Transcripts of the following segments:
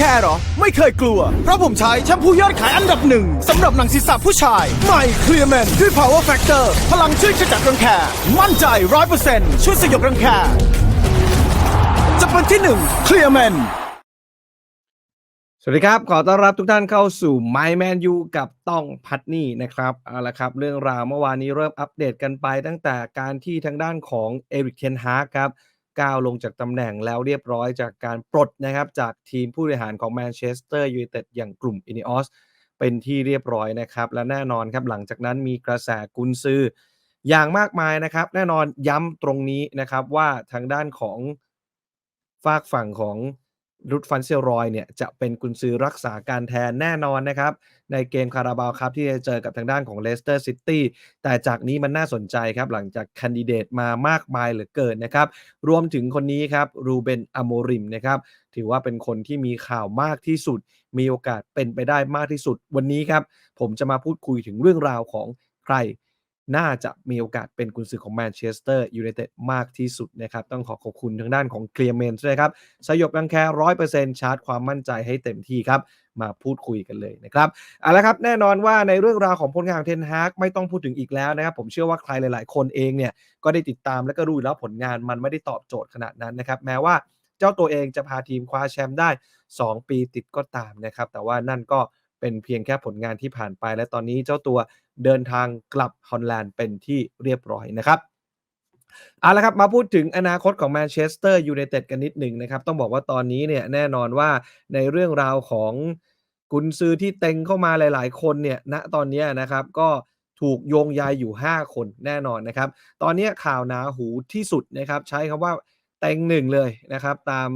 แคร์หรอ ไม่เคยกลัว เพราะผมใช้แชมพูยอดขายอันดับหนึ่งสำหรับหนังศีรษะผู้ชายใหม่เคลียร์แมนด้วย power factor พลังช่วยขจัดรังแคมั่นใจร้อยเปอร์เซ็นต์ช่วยสยบรังแคจะเป็นที่หนึ่งเคลียร์แมนสวัสดีครับ ขอต้อนรับทุกท่านเข้าสู่ My Man U กับต้องพัดนี่นะครับเอาละครับ เรื่องราวเมื่อวานนี้เริ่มอัปเดตกันไปตั้งแต่การที่ทางด้านของเอริกเทนฮากครับ ก้าวลงจากตำแหน่งแล้วเรียบร้อยจากการปลดนะครับจากทีมผู้บริหารของแมนเชสเตอร์ยูไนเต็ดอย่างกลุ่มอินิออสเป็นที่เรียบร้อยนะครับ และแน่นอนครับหลังจากนั้นมีกระแสกุนซืออย่างมากมายนะครับ แน่นอนย้ำตรงนี้นะครับว่าทางด้านของฝากฝั่งของ รุดฟันเซลรอยเนี่ยจะเป็นกุนซือรักษาการแทนแน่นอนนะครับ ในเกมคาราบาวครับที่จะเจอกับทางด้านของเลสเตอร์ซิตี้แต่จากนี้มันน่าสนใจครับ หลังจากแคนดิเดตมามากมายเหลือเกินนะครับ รวมถึงคนนี้ครับรูเบนอโมริมนะครับถือว่าเป็นคนที่มีข่าวมากที่สุด มีโอกาสเป็นไปได้มากที่สุด วันนี้ครับ ผมจะมาพูดคุยถึงเรื่องราวของใคร น่าจะมีโอกาสเป็นกุนซือของแมนเชสเตอร์ยูไนเต็ดมากที่สุดนะครับ ต้องขอขอบคุณทางด้านของเคลียร์เมนด้วยครับ สยบรังแคร้อยเปอร์เซ็นต์ชาร์จความมั่นใจให้เต็มที่ครับ มาพูดคุยกันเลยนะครับเอาละครับแน่นอนว่าในเรื่องราวของผลงานของเทนฮากไม่ต้องพูดถึงอีกแล้วนะครับ ผมเชื่อว่าใครหลาย ๆ คนเองเนี่ยก็ได้ติดตามและก็รู้อยู่แล้วผลงานมันไม่ได้ตอบโจทย์ขนาดนั้นนะครับแม้ว่าเจ้าตัวเองจะพาทีมคว้าแชมป์ได้ 2 ปีติดก็ตามนะครับแต่ว่านั่นก็ เป็นเพียงแค่ผลงานที่ผ่านไป และตอนนี้เจ้าตัวเดินทางกลับฮอลแลนด์เป็นที่เรียบร้อยนะครับเอาละครับมาพูดถึงอนาคตของแมนเชสเตอร์ยูไนเต็ดกันนิดหนึ่งนะครับ ต้องบอกว่าตอนนี้เนี่ยแน่นอนว่าในเรื่องราวของกุนซือที่เต็งเข้ามาหลาย ๆ คนเนี่ยณตอนนี้นะครับก็ถูกโยงใยอยู่ 5 คนแน่นอนนะครับ ตอนนี้ข่าวหนาหูที่สุดนะครับใช้คำว่าเต็งหนึ่งเลยนะครับ ตาม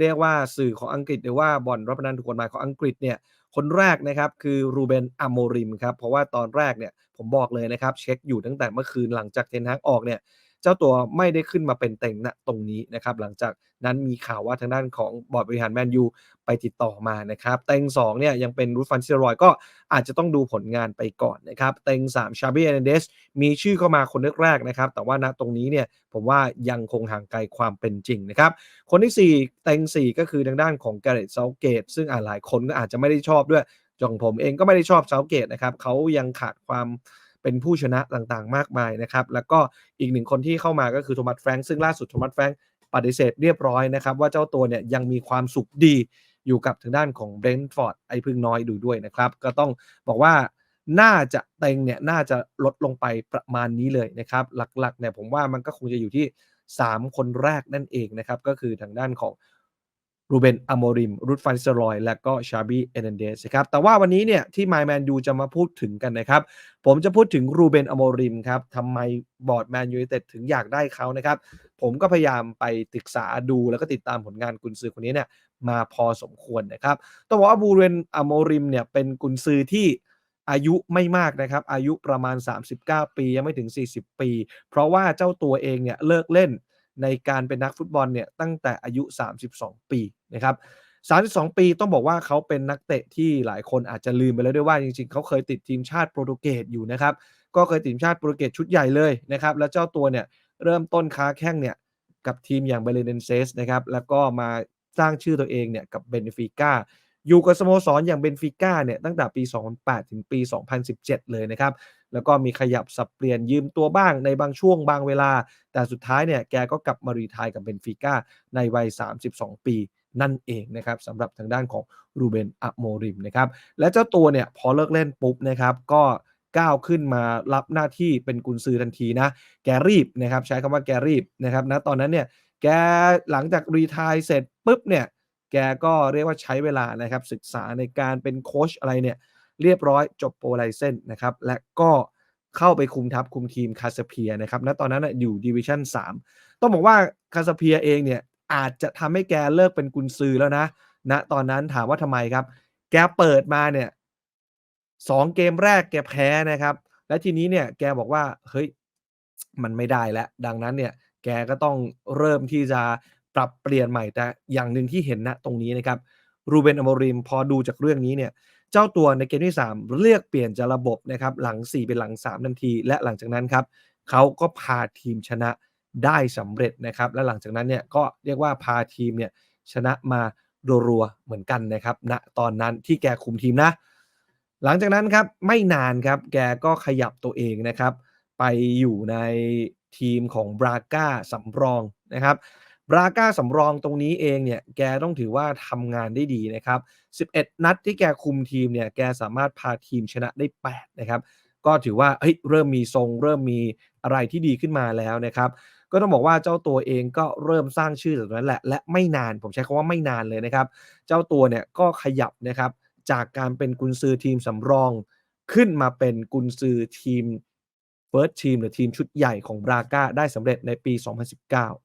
เรียกว่าสื่อของอังกฤษหรือว่าบ่อนรับพนันถูกกฎหมายของอังกฤษเนี่ย คนแรกนะครับคือรูเบนอโมริมครับเพราะว่าตอนแรกเนี่ยผมบอกเลยนะครับ เช็คอยู่ตั้งแต่เมื่อคืนหลังจากเทนฮากออกเนี่ย เจ้าตัวไม่ได้ขึ้นมาเป็นเต็งณตรงนี้นะครับหลังจากนั้นมีข่าวว่าทางด้านของบอร์ดบริหารแมนยูไปติดต่อมานะครับเต็ง2เนี่ยยังเป็นรูฟันเซรอยก็อาจจะต้องดูผลงานไปก่อนนะครับเต็ง3ชาบิเอเนเดสมีชื่อเข้ามาคนแรกๆนะครับแต่ว่าณตรงนี้เนี่ยผมว่ายังคงห่างไกลความเป็นจริงนะครับคนที่ 4 เต็ง 4 ก็คือทางด้านของแกเรตเซาเกตซึ่งหลายคนก็อาจจะไม่ได้ชอบด้วยจองผมเองก็ไม่ได้ชอบเซาเกตนะครับเขายังขาดความ เป็นผู้ชนะต่างๆ มากมายนะครับ แล้วก็อีกหนึ่งคนที่เข้ามาก็คือโทมัสแฟรงค์ซึ่งล่าสุดโทมัสแฟรงค์ปฏิเสธเรียบร้อยนะครับว่าเจ้าตัวเนี่ยยังมีความสุขดีอยู่กับทางด้านของเบรนท์ฟอร์ดไอพึ่งน้อยดูด้วยนะครับ ก็ต้องบอกว่าน่าจะเต็งเนี่ยน่าจะลดลงไปประมาณนี้เลยนะครับ หลักๆเนี่ยผมว่ามันก็คงจะอยู่ที่ 3 คนแรกนั่นเองนะครับ ก็คือทางด้านของ รูเบนอโมริม รุดฟันเซรอย และก็ชาบีเอเนเดสครับ แต่ว่าวันนี้เนี่ยที่ม y แมนยูจะมาพูดถึงกันนะครับ ผมจะพูดถึงรูเบนอโมริมครับทำไมบอร์ดแมนยูไนเต็ดถึงอยากได้เขานะครับ ผมก็พยายามไปศึกษาดูแล้วก็ติดตามผลงานกุนซือคนนี้เนี่ยมาพอสมควรนะครับต้องบอกว่าบูเรนอโมริมเนี่ยเป็นกุนซือที่อายุไม่มากนะครับ อายุประมาณ 39 ปียังไม่ถึง 40 ปี เพราะว่าเจ้าตัวเองเนี่ยเลิกเล่น ในการเป็นนักฟุตบอลเนี่ยตั้งแต่อายุ 32 ปีนะครับ32 ปีต้องบอกว่าเขาเป็นนักเตะที่หลายคนอาจจะลืมไปแล้วด้วยว่าจริงๆ เขาเคยติดทีมชาติโปรตุเกสอยู่นะครับก็เคยติดทีมชาติโปรตุเกสชุดใหญ่เลยนะครับแล้วเจ้าตัวเนี่ยเริ่มต้นค้าแข้งเนี่ยกับทีมอย่างเบเลเดนเซสนะครับแล้วก็มาสร้างชื่อตัวเองเนี่ยกับเบนฟิก้าอยู่กับสโมสรอย่างเบนฟิก้าเนี่ยตั้งแต่ปี 2008 ถึงปี 2017 เลยนะครับ แล้วก็มีขยับสับเปลี่ยนยืมตัวบ้างในบางช่วงบางเวลา แต่สุดท้ายเนี่ยแกก็กลับมารีทายกับเบนฟิก้าในวัย 32 ปีนั่นเองนะครับสำหรับทางด้านของรูเบนอะโมริมนะครับและเจ้าตัวเนี่ยพอเลิกเล่นปุ๊บนะครับก็ก้าวขึ้นมารับหน้าที่เป็นกุนซือทันทีนะ แกรีบนะครับใช้คำว่าแกรีบนะครับนะตอนนั้นเนี่ยแกหลังจากรีทายเสร็จปุ๊บเนี่ยแกก็เรียกว่าใช้เวลานะครับศึกษาในการเป็นโค้ชอะไรเนี่ย เรียบร้อยจบโปรไลเซนนะครับและก็เข้าไปคุมทัพคุมทีมคาสเพียนะครับณตอนนั้นอยู่ดิวิชั่น3 ต้องบอกว่าคาสเพียเองเนี่ยอาจจะทำให้แกเลิกเป็นกุนซือแล้วนะณนะตอนนั้นถามว่าทำไมครับ แกเปิดมาเนี่ยสองเกมแรกแกแพ้นะครับ และทีนี้เนี่ยแกบอกว่าเฮ้ยมันไม่ได้แล้ว ดังนั้นเนี่ยแกก็ต้องเริ่มที่จะปรับเปลี่ยนใหม่แต่อย่างหนึ่งที่เห็นณตรงนี้นะครับรูเบนอโมริมพอดูจากเรื่องนี้เนี่ยเจ้าตัวในเกมที่ 3 เลือกเปลี่ยนจากระบบนะครับหลัง 4 เป็นหลัง 3 ทันที และหลังจากนั้นครับเขาก็พาทีมชนะได้สำเร็จนะครับ และหลังจากนั้นเนี่ยก็เรียกว่าพาทีมเนี่ยชนะมารัวๆเหมือนกันนะครับณตอนนั้นที่แกคุมทีมนะ หลังจากนั้นครับไม่นานครับแกก็ขยับตัวเองนะครับ ไปอยู่ในทีมของบราก้าสำรองนะครับ ราก้าสำรองตรงนี้เองเนี่ยแกต้องถือว่าทำงานได้ดีนะครับ 11 นัดที่แกคุมทีมเนี่ยแกสามารถพาทีมชนะได้ 8 นะครับ ก็ถือว่าเฮ้ยเริ่มมีทรง เริ่มมีอะไรที่ดีขึ้นมาแล้วนะครับ ก็ต้องบอกว่าเจ้าตัวเองก็เริ่มสร้างชื่อจากนั้นแหละ และไม่นานผมใช้คำว่าไม่นานเลยนะครับ เจ้าตัวเนี่ยก็ขยับนะครับจากการเป็นกุนซือทีมสำรองขึ้นมาเป็นกุนซือทีมเฟิร์สทีมหรือทีมชุดใหญ่ของบราก้าได้สำเร็จในปี 2019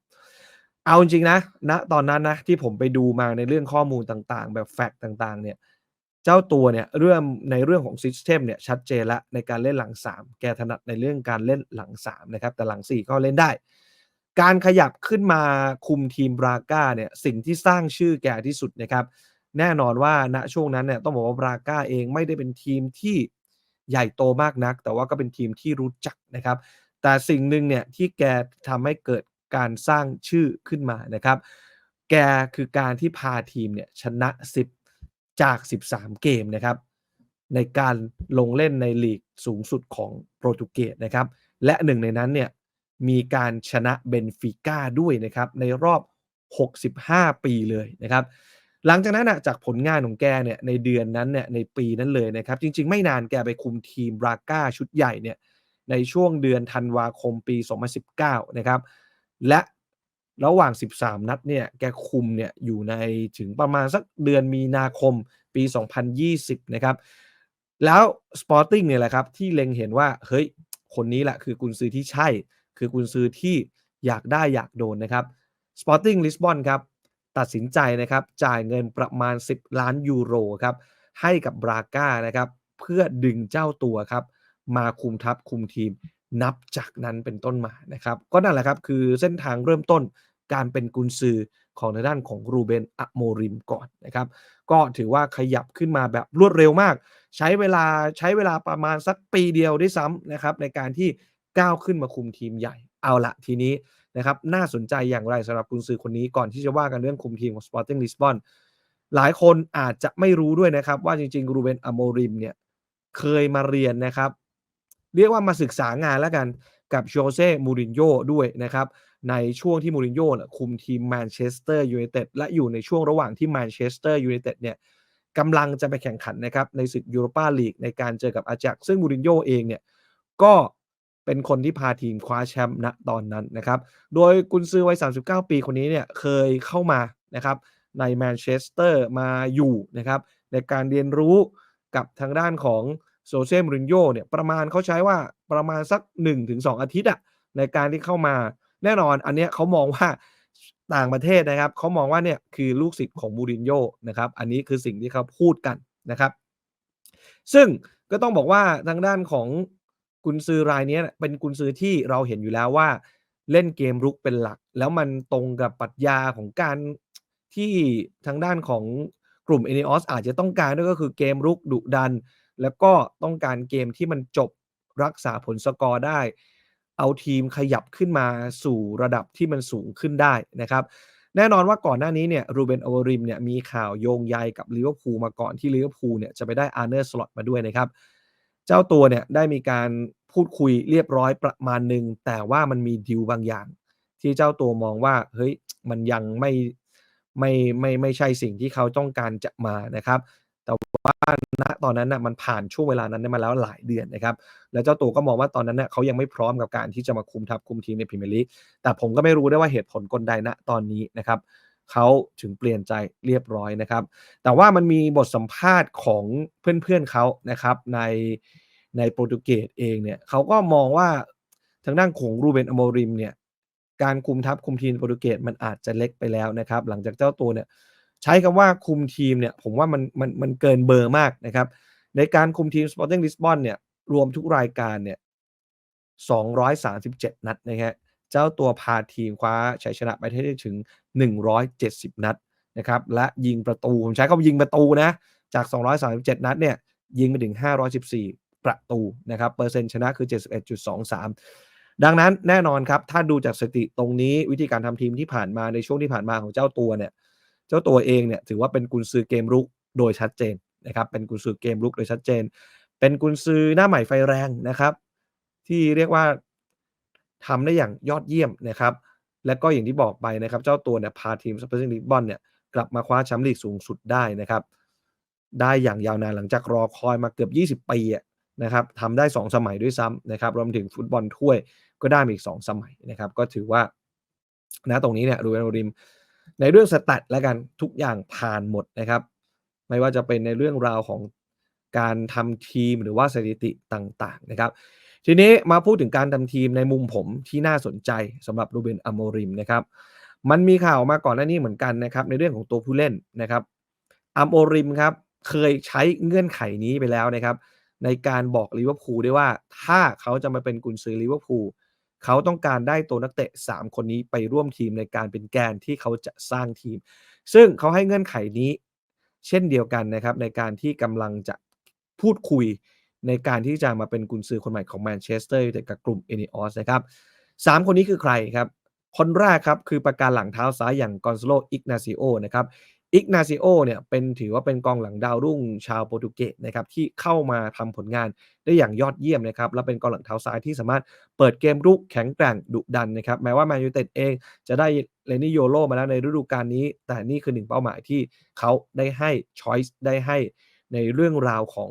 เอาจริงๆนะณตอนนั้นนะที่ผมไปดูมาในเรื่องข้อมูลต่างๆ แบบแฟกต์ต่างๆ เนี่ย เจ้าตัวเนี่ยเรื่องในเรื่องของซิสเต็มเนี่ยชัดเจนล้วในการเล่นหลัง 3 แกถนัดในเรื่องการเล่นหลัง3นะครับแต่หลัง 4 ก็เล่นได้ การขยับขึ้นมาคุมทีมบราก้าเนี่ยสิ่งที่สร้างชื่อแกที่สุดนะครับ แน่นอนว่าณช่วงนั้นเนี่ยต้องบอกว่าบราก้าเองไม่ได้เป็นทีมที่ใหญ่โตมากนัก แต่ว่าก็เป็นทีมที่รู้จักนะครับ แต่สิ่งหนึ่งเนี่ยที่แกทำให้เกิด การสร้างชื่อขึ้นมานะครับ แกคือการที่พาทีมเนี่ยชนะ 10 จาก 13 เกมนะครับ ในการลงเล่นในลีกสูงสุดของโปรตุเกสนะครับ และหนึ่งในนั้นเนี่ยมีการชนะเบนฟิก้าด้วยนะครับ ในรอบ 65 ปีเลยนะครับ หลังจากนั้นนะจากผลงานของแกเนี่ยในเดือนนั้นเนี่ยในปีนั้นเลยนะครับ จริง ๆ ไม่นานแกไปคุมทีมบราก้าชุดใหญ่เนี่ยในช่วงเดือนธันวาคมปี 2019 นะครับ และระหว่าง 13 นัดเนี่ยแกคุมเนี่ยอยู่ในถึงประมาณสักเดือนมีนาคมปี 2020 นะครับ แล้ว Sporting เนี่ยแหละครับ ที่เล็งเห็นว่า เฮ้ย คนนี้แหละคือกุนซือที่ใช่ คือกุนซือที่อยากได้อยากโดนนะครับ Sporting Lisbon ครับ ตัดสินใจนะครับ จ่ายเงินประมาณ 10 ล้านยูโรครับ ให้กับบราก้านะครับ เพื่อดึงเจ้าตัวครับ มาคุมทัพคุมทีม นับจากนั้นเป็นต้นมานะครับ ก็นั่นแหละครับคือเส้นทางเริ่มต้นการเป็นกุนซือของในด้านของรูเบนอะโมริมก่อนนะครับ ก็ถือว่าขยับขึ้นมาแบบรวดเร็วมาก ใช้เวลาใช้เวลาประมาณสักปีเดียวด้วยซ้ำนะครับ ในการที่ก้าวขึ้นมาคุมทีมใหญ่เอาละทีนี้นะครับน่าสนใจอย่างไรสำหรับกุนซือคนนี้ก่อนที่จะว่ากันเรื่องคุมทีมของ Sporting Lisbon หลายคนอาจจะไม่รู้ด้วยนะครับ ว่าจริงๆรูเบนอโมริมเนี่ยเคยมาเรียนนะครับ เรียกว่ามาศึกษางานแล้วกันกับโจเซ่มูรินโญ่ด้วยนะครับ ในช่วงที่มูรินโญ่คุมทีมแมนเชสเตอร์ยูไนเต็ดและอยู่ในช่วงระหว่างที่แมนเชสเตอร์ยูไนเต็ดเนี่ยกำลังจะไปแข่งขันนะครับในศึกยูโรปาลีกในการเจอกับอาจักซึ่งมูรินโญ่เองเนี่ยก็เป็นคนที่พาทีมคว้าแชมป์ณตอนนั้นนะครับ โดยกุนซือวัย 39 ปีคนนี้เนี่ยเคยเข้ามานะครับในแมนเชสเตอร์มาอยู่นะครับในการเรียนรู้กับทางด้านของ โซเซมรินโญ่เนี่ยประมาณเขาใช้ว่าประมาณสัก 1-2 อาทิตย์อะในการที่เข้ามาแน่นอนอันเนี้ยเขามองว่าต่างประเทศนะครับเขามองว่าเนี่ยคือลูกศิษย์ของมูรินโญ่นะครับอันนี้คือสิ่งที่เขาพูดกันนะครับ ซึ่งก็ต้องบอกว่าทางด้านของกุนซือรายนี้เป็นกุนซือที่เราเห็นอยู่แล้วว่า เล่นเกมรุกเป็นหลัก แล้วมันตรงกับปรัชญาของการที่ทางด้านของกลุ่มเอเนอสอาจจะต้องการด้วยก็คือเกมรุกดุดัน แล้วก็ต้องการเกมที่มันจบรักษาผลสกอร์ได้ เอาทีมขยับขึ้นมาสู่ระดับที่มันสูงขึ้นได้นะครับ แน่นอนว่าก่อนหน้านี้เนี่ยรูเบนอวริมเนี่ยมีข่าวโยงใยกับลิเวอร์พูลมาก่อนที่ลิเวอร์พูลเนี่ยจะไปได้อาร์เนอร์สล็อตมาด้วยนะครับ เจ้าตัวเนี่ยได้มีการพูดคุยเรียบร้อยประมาณหนึ่งแต่ว่ามันมีดิวบางอย่าง ที่เจ้าตัวมองว่าเฮ้ยมันยังไม่ไม่ไม่ไม่ใช่สิ่งที่เขาต้องการจะมานะครับ แต่ว่าณตอนนั้นนะมันผ่านช่วงเวลานั้นมาแล้วหลายเดือนนะครับ แล้วเจ้าตัวก็มองว่าตอนนั้นเน่ยเขายังไม่พร้อมกับการที่จะมาคุมทัพคุมทีมในพรีเมียร์ลีกแต่ผมก็ไม่รู้ได้ว่าเหตุผลกลใดณตอนนี้นะครับเขาถึงเปลี่ยนใจเรียบร้อยนะครับ แต่ว่ามันมีบทสัมภาษณ์ของเพื่อนๆเขานะครับ ในในโปรตุเกสเองเนี่ยเขาก็มองว่าทางด้านของรูเบนอโมริมเนี่ยการคุมทัพคุมทีมโปรตุเกสมันอาจจะเล็กไปแล้วนะครับ หลังจากเจ้าตัวเนี่ย ใช้คำว่าคุมทีมเนี่ยผมว่ามันมันมันเกินเบอร์มากนะครับ ในการคุมทีม Sporting Lisbon เนี่ยรวมทุกรายการเนี่ย237 นัดนะฮะเจ้าตัวพาทีมคว้าชัยชนะไปได้ถึง 170 นัดนะครับและยิงประตูผมใช้คำายิงประตูนะจาก 237 นัดเนี่ยยิงไปถึง 514 ประตูนะครับเปอร์เซ็นต์ชนะคือ 71.23 ดังนั้นแน่นอนครับ ถ้าดูจากสถิติตรงนี้วิธีการทำทีมที่ผ่านมาในช่วงที่ผ่านมาของเจ้าตัวเนี่ย เจ้าตัวเองเนี่ยถือว่าเป็นกุนซือเกมรุกโดยชัดเจนนะครับเป็นกุนซือเกมรุกโดยชัดเจน เป็นกุนซือหน้าใหม่ไฟแรงนะครับ ที่เรียกว่าทำได้อย่างยอดเยี่ยมนะครับ และก็อย่างที่บอกไปนะครับ เจ้าตัวเนี่ยพาทีมสเปอร์ซิงลิบอนเนี่ยกลับมาคว้าแชมป์ลีกสูงสุดได้นะครับ ได้อย่างยาวนานหลังจากรอคอยมาเกือบ 20 ปีนะครับทำได้ 2 สมัยด้วยซ้ำนะครับ รวมถึงฟุตบอลถ้วยก็ได้มาอีก 2 สมัยนะครับ ก็ถือว่าณตรงนี้เนี่ยรูเบนโอริม ในเรื่องสแตทแล้วกันทุกอย่างผ่านหมดนะครับ ไม่ว่าจะเป็นในเรื่องราวของการทำทีมหรือว่าสถิติต่างๆนะครับ ทีนี้มาพูดถึงการทำทีมในมุมผมที่น่าสนใจสำหรับรูเบนอโมริมนะครับมันมีข่าวมาก่อนหน้านี้เหมือนกันนะครับ ในเรื่องของตัวผู้เล่นนะครับอัมโอริมครับเคยใช้เงื่อนไขนี้ไปแล้วนะครับ ในการบอกลิเวอร์พูลได้ว่าถ้าเขาจะมาเป็นกุนซือลิเวอร์พูล เขาต้องการได้ตัวนักเตะ 3 คนนี้ไปร่วมทีมในการเป็นแกนที่เขาจะสร้างทีม ซึ่งเขาให้เงื่อนไขนี้ เช่นเดียวกันนะครับ ในการที่กำลังจะพูดคุยในการที่จะมาเป็นกุนซือคนใหม่ของแมนเชสเตอร์ยูไนเต็ดกับกลุ่มเอเนอสนะครับสามคนนี้คือใครครับ คนแรกครับคือประการหลังเท้าซ้ายอย่างกอนซโลอิกนาซิโอนะครับ อิกนาซิโอเนี่ยเป็นถือว่าเป็นกองหลังดาวรุ่งชาวโปรตุเกสนะครับที่เข้ามาทำผลงานได้อย่างยอดเยี่ยมนะครับและเป็นกองหลังเท้าซ้ายที่สามารถเปิดเกมรุกแข็งแกร่งดุดันนะครับแม้ว่าแมนยูเต็ดเองจะได้เลนี่โยโรมาแล้วในฤดูกาลนี้ แต่นี่คือหนึ่งเป้าหมายที่เขาได้ให้ช้อยส์ได้ให้ในเรื่องราวของ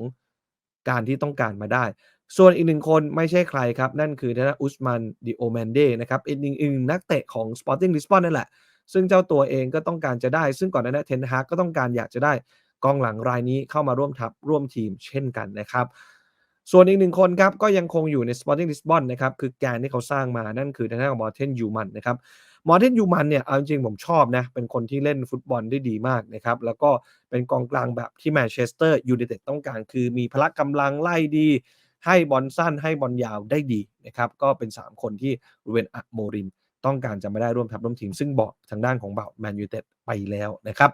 การที่ต้องการมาได้ ส่วนอีกหนึ่งคนไม่ใช่ใครครับ นั่นคือทาอุสมันดิโอแมนเดนะครับอีกหนึ่งอีกหนึ่งนักเตะของ Sporting Lisbon นั่นแหละ ซึ่งเจ้าตัวเองก็ต้องการจะได้ ซึ่งก่อนหน้านี้เทนฮากก็ต้องการอยากจะได้กองหลังรายนี้เข้ามาร่วมทัพร่วมทีมเช่นกันนะครับ ส่วนอีกหนึ่งคนครับก็ยังคงอยู่ใน Sporting Lisbon นะครับคือแกนที่เขาสร้างมานั่นคือทางด้านของมอร์เทนยูมันนะครับมอร์เทนยูมันเนี่ยเอาจริงผมชอบนะเป็นคนที่เล่นฟุตบอลได้ดีมากนะครับแล้วก็เป็นกองกลางแบบที่แมนเชสเตอร์ยูไนเต็ดต้องการ คือมีพละกำลังไล่ดี ให้บอลสั้นให้บอลยาวได้ดีนะครับก็เป็น 3 คนที่รูเวนอะโมริม ต้องการจะไม่ได้ร่วมทัพร่วมทีม ซึ่งบอกทางด้านของเบาแมนยูเต็ดไปแล้วนะครับ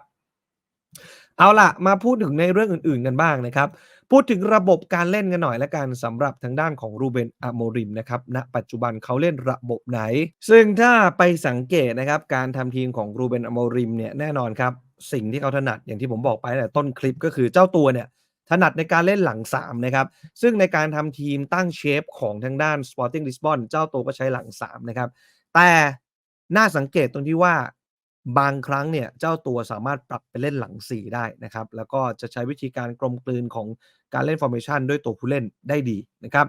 เอาล่ะมาพูดถึงในเรื่องอื่นๆกันบ้างนะครับ พูดถึงระบบการเล่นกันหน่อยละกันสำหรับทางด้านของรูเบนอโมริมนะครับณปัจจุบันเขาเล่นระบบไหน ซึ่งถ้าไปสังเกตนะครับ การทำทีมของรูเบนอโมริมเนี่ยแน่นอนครับ สิ่งที่เขาถนัดอย่างที่ผมบอกไปแต่ต้นคลิปก็คือเจ้าตัวเนี่ยถนัดในการเล่นหลัง 3 นะครับ ซึ่งในการทำทีมตั้งเชฟของทางด้าน Sporting Lisbon เจ้าตัวก็ใช้หลัง3นะครับ แต่น่าสังเกตตรงที่ว่าบางครั้งเนี่ยเจ้าตัวสามารถปรับไปเล่นหลัง 4 ได้นะครับ แล้วก็จะใช้วิธีการกลมกลืนของการเล่น formation ด้วยตัวผู้เล่นได้ดีนะครับ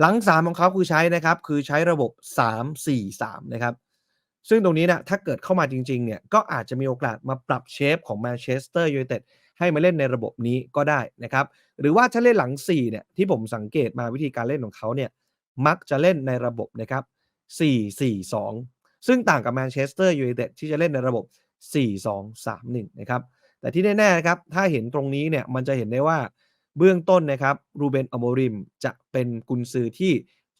หลัง 3 ของเขาคือใช้นะครับ คือใช้ระบบ 3-4-3 นะครับ ซึ่งตรงนี้นะถ้าเกิดเข้ามาจริง ๆ เนี่ย ก็อาจจะมีโอกาสมาปรับเชฟของแมนเชสเตอร์ยูไนเต็ดให้มาเล่นในระบบนี้ก็ได้นะครับ หรือว่าถ้าเล่นหลัง4เนี่ยที่ผมสังเกตมาวิธีการเล่นของเขาเนี่ยมักจะเล่นในระบบนะครับ 4-4-2 ซึ่งต่างกับแมนเชสเตอร์ยูไนเต็ดที่จะเล่นในระบบ 4-2-3-1 นะครับ แต่ที่แน่ๆนะครับถ้าเห็นตรงนี้เนี่ยมันจะเห็นได้ว่าเบื้องต้นนะครับรูเบนอโมริมจะเป็นกุนซือที่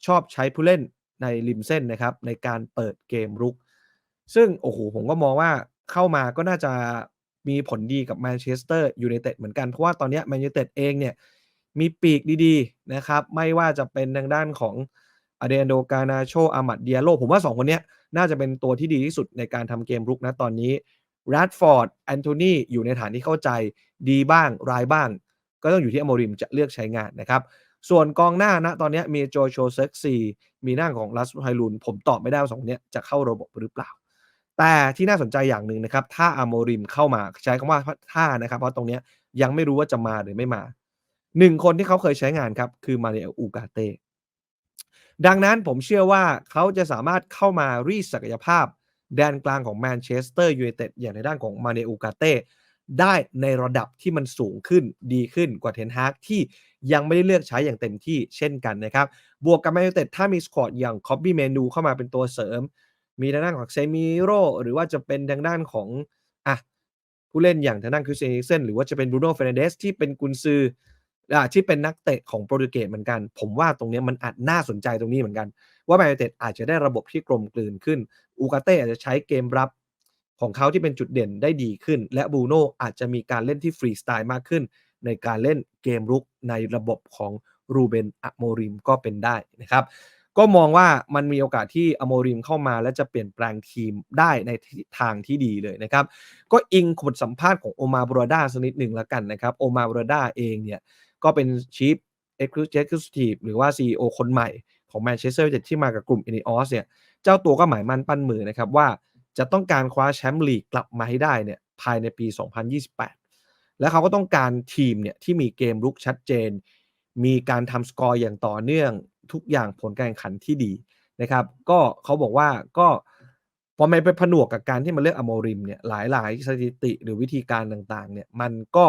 ชอบใช้ผู้เล่นในริมเส้นนะครับในการเปิดเกมรุก ซึ่งโอ้โหผมก็มองว่าเข้ามาก็น่าจะมีผลดีกับแมนเชสเตอร์ยูไนเต็ดเหมือนกัน เพราะว่าตอนนี้แมนยูไนเต็ดเองเนี่ยมีปีกดีๆนะครับ ไม่ว่าจะเป็นทางด้านของ อเดนโดกานาโชอามัดเดียโลผมว่า 2 คนนี้น่าจะเป็นตัวที่ดีที่สุดในการทำเกมรุกนะตอนนี้แรดฟอร์ดแอนโทนีอยู่ในฐานที่เข้าใจดีบ้างรายบ้าง ก็ต้องอยู่ที่อโมริมจะเลือกใช้งานนะครับ ส่วนกองหน้านะตอนนี้มีโจโชเซ็กซีมีหน้าของลัสไฮลูนผมตอบไม่ได้ว่าสองเนี้ยจะเข้าระบบหรือเปล่า แต่ที่น่าสนใจอย่างหนึ่งนะครับ ถ้าอโมริมเข้ามาใช้คำว่าถ้านะครับ เพราะตรงเนี้ยยังไม่รู้ว่าจะมาหรือไม่มาหนึ่งคนที่เขาเคยใช้งานครับคือมาเนลอูกาเต้ ดังนั้นผมเชื่อว่าเขาจะสามารถเข้ามารีศักยภาพ แดนกลางของแมนเชสเตอร์ยูไนเต็ดอย่างในด้านของมาเนอูกาเต้ได้ในระดับที่มันสูงขึ้นดีขึ้นกว่าเทนฮากที่ยังไม่ได้เลือกใช้อย่างเต็มที่เช่นกันนะครับ บวกกับแมนยูเต็ดถ้ามีสควอตอย่างคอบบี้เมนูเข้ามาเป็นตัวเสริม มีทางด้านของเซมิโรหรือว่าจะเป็นทางด้านของอะผู้เล่นอย่างทางด้านคริสเตียนเซนหรือว่าจะเป็นบรูโน่เฟรนเดสที่เป็นกุนซือ ที่เป็นนักเตะของโปรตุเกสเหมือนกัน ผมว่าตรงนี้มันอาจน่าสนใจตรงนี้เหมือนกัน ว่าแมนยูเต็ดอาจจะได้ระบบที่กลมกลืนขึ้น อูกาเต้อาจจะใช้เกมรับของเขาที่เป็นจุดเด่นได้ดีขึ้น และบูโน่อาจจะมีการเล่นที่ฟรีสไตล์มากขึ้น ในการเล่นเกมรุกในระบบของรูเบนอะโมริมก็เป็นได้นะครับ ก็มองว่ามันมีโอกาสที่อโมริมเข้ามา และจะเปลี่ยนแปลงทีมได้ในทางที่ดีเลยนะครับ ก็อิงบทสัมภาษณ์ของโอมาบรดาสักนิดหนึ่งแล้วกันนะครับ โอมาบรดาเองเนี่ย ก็เป็น Chief Executive หรือว่า CEO คนใหม่ของแมนเชสเตอร์ยูไนเต็ดที่มากับกลุ่ม i n e o s เนี่ยเจ้าตัวก็หมายมั่นปั้นมือนะครับว่าจะต้องการคว้าแชมป์ลีกกลับมาให้ได้เนี่ยภายในปี 2028 และเขาก็ต้องการทีมเนี่ยที่มีเกมรุกชัดเจน มีการทำสกอร์อย่างต่อเนื่องทุกอย่างผลการแข่งขันที่ดีนะครับ ก็เขาบอกว่าก็พอมันไปผนวกกับการที่มันเลือกอโมริมเนี่ยหลายๆ สถิติหรือวิธีการต่างๆเนี่ยมันก็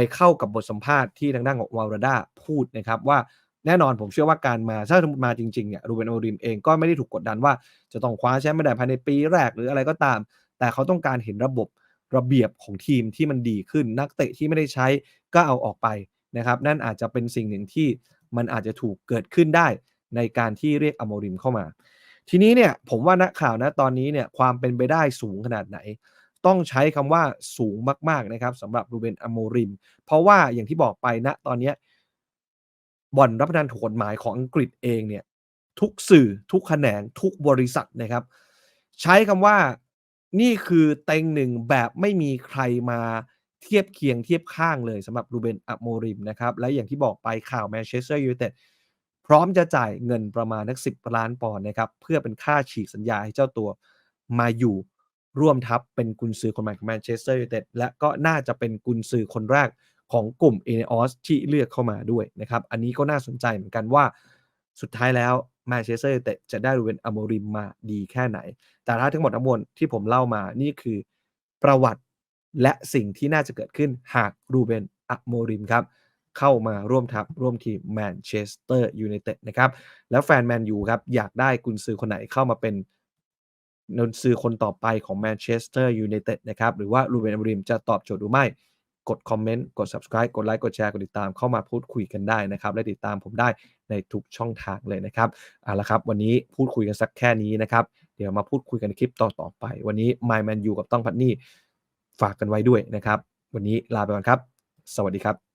ไปเข้ากับบทสัมภาษณ์ที่ทางด้านของวาลดาพูดนะครับว่าแน่นอนผมเชื่อว่าการมาถ้าสมมติมาจริงๆเนี่ยรูเบนโมริมเองก็ไม่ได้ถูกกดดันว่า จะต้องคว้าแชมป์ไม่ได้ภายในปีแรกหรืออะไรก็ตาม แต่เขาต้องการเห็นระบบระเบียบของทีมที่มันดีขึ้นนักเตะที่ไม่ได้ใช้ก็เอาออกไปนะครับ นั่นอาจจะเป็นสิ่งหนึ่งที่มันอาจจะถูกเกิดขึ้นได้ในการที่เรียกอโมริมเข้ามา ทีนี้เนี่ยผมว่านักข่าวนะตอนนี้เนี่ยความเป็นไปได้สูงขนาดไหน ต้องใช้คำว่าสูงมาก ๆ นะครับสำหรับรูเบนอโมริม เพราะว่าอย่างที่บอกไปณตอนเนี้บ่อนรับประทานถูกกฎหมายของอังกฤษเองเนี่ยทุกสื่อทุกแขนงทุกบริษัทนะครับ ใช้คำว่านี่คือเต็งหนึ่งแบบไม่มีใครมาเทียบเคียงเทียบข้างเลยสำหรับรูเบนอโมริมนะครับ และอย่างที่บอกไปข่าวแมนเชสเตอร์ยูไนเต็ดพร้อมจะจ่ายเงินประมาณนักสิบล้านปอนด์นะครับ เพื่อเป็นค่าฉีกสัญญาให้เจ้าตัวมาอยู่ ร่วมทัพเป็นกุนซือคนใหม่ของแมนเชสเตอร์ยูไนเต็ดและก็น่าจะเป็นกุนซือคนแรกของกลุ่มเอเนอสที่เลือกเข้ามาด้วยนะครับ อันนี้ก็น่าสนใจเหมือนกันว่าสุดท้ายแล้วแมนเชสเตอร์ยูไนเต็ดจะได้รูเบนอโมริมมาดีแค่ไหน แต่ถ้าทั้งหมดทั้งมวลที่ผมเล่ามานี่คือประวัติและสิ่งที่น่าจะเกิดขึ้นหากรูเบนอโมริมครับเข้ามาร่วมทัพร่วมทีมแมนเชสเตอร์ยูไนเต็ดนะครับ แล้วแฟนแมนยูครับอยากได้กุนซือคนไหนเข้ามาเป็น นนซือคนต่อไปของแมนเชสเตอร์ยูไนเต็ดนะครับ หรือว่ารูเบนอมริมจะตอบโจทย์หรือไม่ กดคอมเมนต์ กด subscribe กดไลค์ กดแชร์ กดติดตามเข้ามาพูดคุยกันได้นะครับ และติดตามผมได้ในทุกช่องทางเลยนะครับเอาละครับ วันนี้พูดคุยกันสักแค่นี้นะครับ เดี๋ยวมาพูดคุยกันในคลิปต่อๆไป วันนี้ My Man U กับต้องพัดนี่ฝากกันไว้ด้วยนะครับ วันนี้ลาไปก่อนครับ สวัสดีครับ